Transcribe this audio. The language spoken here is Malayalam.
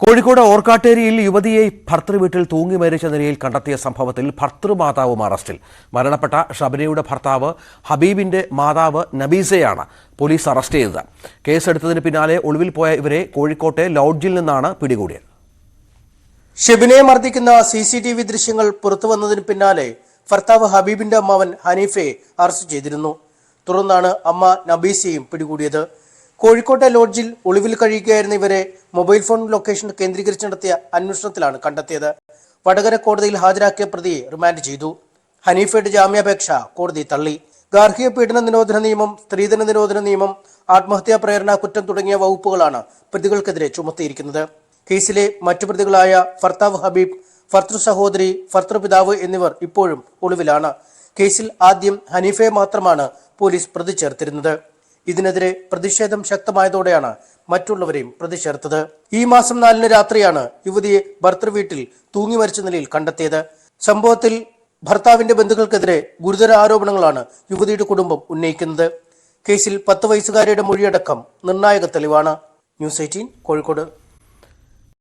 കോഴിക്കോട് ഓർക്കാട്ടേരിയിൽ യുവതിയെ ഭർത്തൃ വീട്ടിൽ തൂങ്ങി മരിച്ച നിലയിൽ കണ്ടെത്തിയ സംഭവത്തിൽ ഭർത്തൃമാതാവും അറസ്റ്റിൽ. മരണപ്പെട്ട ഷബനയുടെ ഭർത്താവ് ഹബീബിന്റെ മാതാവ് നബീസയാണ് പോലീസ് അറസ്റ്റ് ചെയ്തത്. കേസെടുത്തതിന് പിന്നാലെ ഒളിവിൽ പോയ ഇവരെ കോഴിക്കോട്ടെ ലോഡ്ജിൽ നിന്നാണ് പിടികൂടിയത്. ഷെബിനെ മർദ്ദിക്കുന്ന സി സി ടി വി ദൃശ്യങ്ങൾ പുറത്തുവന്നതിന് പിന്നാലെ ഭർത്താവ് ഹബീബിന്റെ അമ്മാവൻ ഹനീഫെ അറസ്റ്റ് ചെയ്തിരുന്നു. തുടർന്നാണ് അമ്മ നബീസയും പിടികൂടിയത്. കോഴിക്കോട്ടെ ലോഡ്ജിൽ ഒളിവിൽ കഴിയുകയായിരുന്ന ഇവരെ മൊബൈൽ ഫോൺ ലൊക്കേഷൻ കേന്ദ്രീകരിച്ച് നടത്തിയ അന്വേഷണത്തിലാണ് കണ്ടെത്തിയത്. വടകര കോടതിയിൽ ഹാജരാക്കിയ പ്രതിയെ റിമാൻഡ് ചെയ്തു. ഹനീഫയുടെ ജാമ്യാപേക്ഷ കോടതി തള്ളി. ഗാർഹിക പീഡന നിരോധന നിയമം സ്ത്രീധന നിരോധന നിയമം ആത്മഹത്യാ പ്രേരണ കുറ്റം തുടങ്ങിയ വകുപ്പുകളാണ് പ്രതികൾക്കെതിരെ ചുമത്തിയിരിക്കുന്നത്. കേസിലെ മറ്റു പ്രതികളായ ഫർത്താവ് ഹബീബ് ഭർത്തൃ സഹോദരി ഭർത്തൃപിതാവ് എന്നിവർ ഇപ്പോഴും ഒളിവിലാണ്. കേസിൽ ആദ്യം ഹനീഫയെ മാത്രമാണ് പോലീസ് പ്രതി ചേർത്തിരുന്നത്. ഇതിനെതിരെ പ്രതിഷേധം ശക്തമായതോടെയാണ് മറ്റുള്ളവരെയും പ്രതിഷേധത്തത് ഈ മാസം നാലിന് രാത്രിയാണ് യുവതിയെ ഭർത്തൃ വീട്ടിൽ തൂങ്ങി മരിച്ച നിലയിൽ കണ്ടെത്തിയത്. സംഭവത്തിൽ ഭർത്താവിന്റെ ബന്ധുക്കൾക്കെതിരെ ഗുരുതര ആരോപണങ്ങളാണ് യുവതിയുടെ കുടുംബം ഉന്നയിക്കുന്നത്. കേസിൽ പത്ത് വയസ്സുകാരിയുടെ മൊഴിയടക്കം നിർണായക തെളിവാണ്. News eighteen Kozhikode.